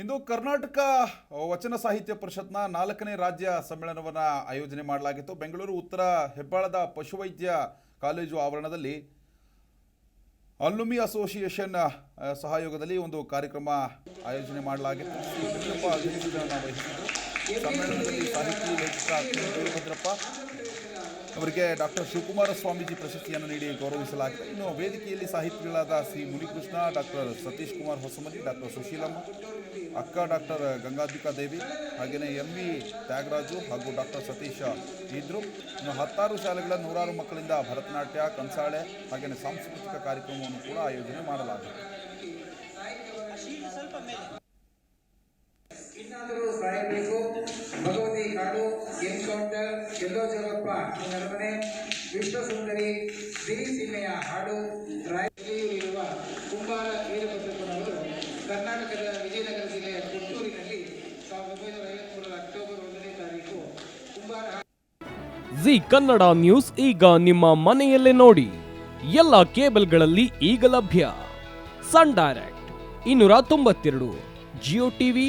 ಇಂದು ಕರ್ನಾಟಕ ವಚನ ಸಾಹಿತ್ಯ ಪರಿಷತ್ನ ನಾಲ್ಕನೇ ರಾಜ್ಯ ಸಮ್ಮೇಳನವನ್ನು ಆಯೋಜನೆ ಮಾಡಲಾಗಿತ್ತು. ಬೆಂಗಳೂರು ಉತ್ತರ ಹೆಬ್ಬಾಳದ ಪಶುವೈದ್ಯ ಕಾಲೇಜು ಆವರಣದಲ್ಲಿ ಅಲ್ಯುಮಿ ಅಸೋಸಿಯೇಷನ್ ಸಹಯೋಗದಲ್ಲಿ ಒಂದು ಕಾರ್ಯಕ್ರಮ ಆಯೋಜನೆ ಮಾಡಲಾಗಿತ್ತು. ಸಮ್ಮೇಳನದಲ್ಲಿ ಸಾಹಿತಿ, ಲೇಖಕ ಕೆ. ಅವರಿಗೆ ಡಾಕ್ಟರ್ ಶಿವಕುಮಾರ ಸ್ವಾಮೀಜಿ ಪ್ರಶಸ್ತಿಯನ್ನು ನೀಡಿ ಗೌರವಿಸಲಾಗಿದೆ. ಇನ್ನು ವೇದಿಕೆಯಲ್ಲಿ ಸಾಹಿತಿಗಳಾದ C Munikrishna, doctor Satish Kumar Hosamani, doctor Sushilamma, ಅಕ್ಕ ಡಾಕ್ಟರ್ ಗಂಗಾಧಿಕಾ ದೇವಿ ಹಾಗೆಯೇ ಎಂ ವಿ ತ್ಯಾಗರಾಜು ಹಾಗೂ ಡಾಕ್ಟರ್ ಸತೀಶ ಇದ್ರು. ಇನ್ನು ಹತ್ತಾರು ಶಾಲೆಗಳ ನೂರಾರು ಮಕ್ಕಳಿಂದ ಭರತನಾಟ್ಯ ಕಂಸಾಳೆ ಹಾಗೆಯೇ ಸಾಂಸ್ಕೃತಿಕ ಕಾರ್ಯಕ್ರಮವನ್ನು ಕೂಡ ಆಯೋಜನೆ ಮಾಡಲಾಗಿದೆ. ಸಾಯಬೇಕು ಭಗವತಿ ಕಾಡು, ಎನ್ಕೌಂಟರ್ ಎಲ್ಲೋ ಜೋಗಪ್ಪ ನರಮನೆ, ವಿಶ್ವಸುಂದರಿ ಸಿರಿ ಸೀಮೆಯ ಹಾಡು ರಾಯಲಿರುವ ಕುಂಬಾರ ವೀರಭದ್ರಪ್ಪನವರು ಕರ್ನಾಟಕದ ವಿಜಯನಗರ ಜಿಲ್ಲೆಯ ಪುತ್ತೂರಿನಲ್ಲಿ ಸಾವಿರದ ಒಂಬೈನೂರ ಐವತ್ಮೂರರ ಅಕ್ಟೋಬರ್ ಒಂದನೇ ತಾರೀಕು ಕುಂಬಾರ ಜಿ ಕನ್ನಡ ನ್ಯೂಸ್ ಈಗ ನಿಮ್ಮ ಮನೆಯಲ್ಲೇ ನೋಡಿ. ಎಲ್ಲ ಕೇಬಲ್ಗಳಲ್ಲಿ ಈಗ ಲಭ್ಯ. ಸನ್ ಡೈರೆಕ್ಟ್, ಇನ್ನೂರ ತೊಂಬತ್ತೆರಡು, ಜಿಯೋ ಟಿವಿ